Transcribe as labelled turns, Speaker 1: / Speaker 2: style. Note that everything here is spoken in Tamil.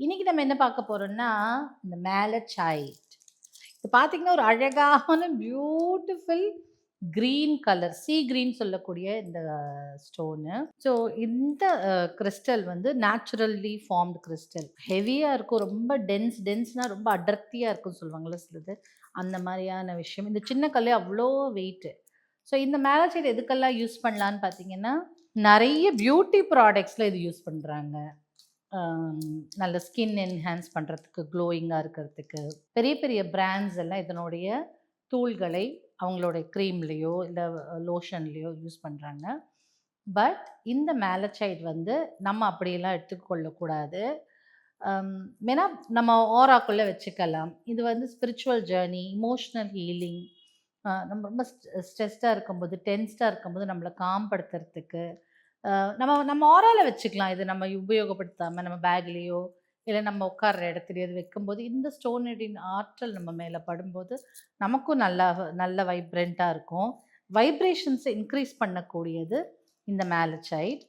Speaker 1: இன்றைக்கி நம்ம என்ன பார்க்க போகிறோம்னா இந்த மேலச்சைட் இது பார்த்திங்கன்னா ஒரு அழகான beautiful green colour sea green சொல்லக்கூடிய இந்த ஸ்டோனு ஸோ இந்த கிறிஸ்டல் வந்து நேச்சுரல்லி ஃபார்ம்டு கிறிஸ்டல் ஹெவியாக இருக்கும் ரொம்ப டென்ஸ் டென்ஸ்னால் ரொம்ப அடர்த்தியாக இருக்கும்னு சொல்லுவாங்களே சிலது. அந்த மாதிரியான விஷயம். இந்த சின்ன கல்லே அவ்வளோ வெயிட்டு ஸோ இந்த மேலச்சைட் எதுக்கெல்லாம் யூஸ் பண்ணலான்னு பார்த்தீங்கன்னா நிறைய பியூட்டி ப்ராடக்ட்ஸில் இது யூஸ் பண்ணுறாங்க நல்ல ஸ்கின் என்ஹான்ஸ் பண்ணுறதுக்கு க்ளோயிங்காக இருக்கிறதுக்கு பெரிய பெரிய பிராண்ட்ஸ் எல்லாம் இதனுடைய தூள்களை அவங்களோட க்ரீம்லேயோ இல்லை லோஷன்லேயோ யூஸ் பண்ணுறாங்க பட் இந்த மேலச்சைட் வந்து நம்ம அப்படியெல்லாம் எடுத்துக்கொள்ளக்கூடாது. ஏன்னா நம்ம ஓராக்குள்ளே வச்சுக்கலாம். இது வந்து ஸ்பிரிச்சுவல் ஜேர்னி இமோஷ்னல் ஹீலிங் நம்ம ரொம்ப ஸ்ட்ரெஸ்டாக இருக்கும்போது டென்ஸ்டாக இருக்கும்போது நம்மளை காம்படுத்துறதுக்கு நம்ம நம்ம ஓரால வச்சுக்கலாம். இது நம்ம உபயோகப்படுத்தாமல் நம்ம பேக்லேயோ இல்லை நம்ம உட்கார்ற இடத்துலையோ அது வைக்கும்போது இந்த ஸ்டோனடின் ஆற்றல் நம்ம மேலே படும்போது நமக்கும் நல்லா நல்ல வைப்ரண்ட்டாக இருக்கும். வைப்ரேஷன்ஸை இன்க்ரீஸ் பண்ணக்கூடியது இந்த மேலச்சைட்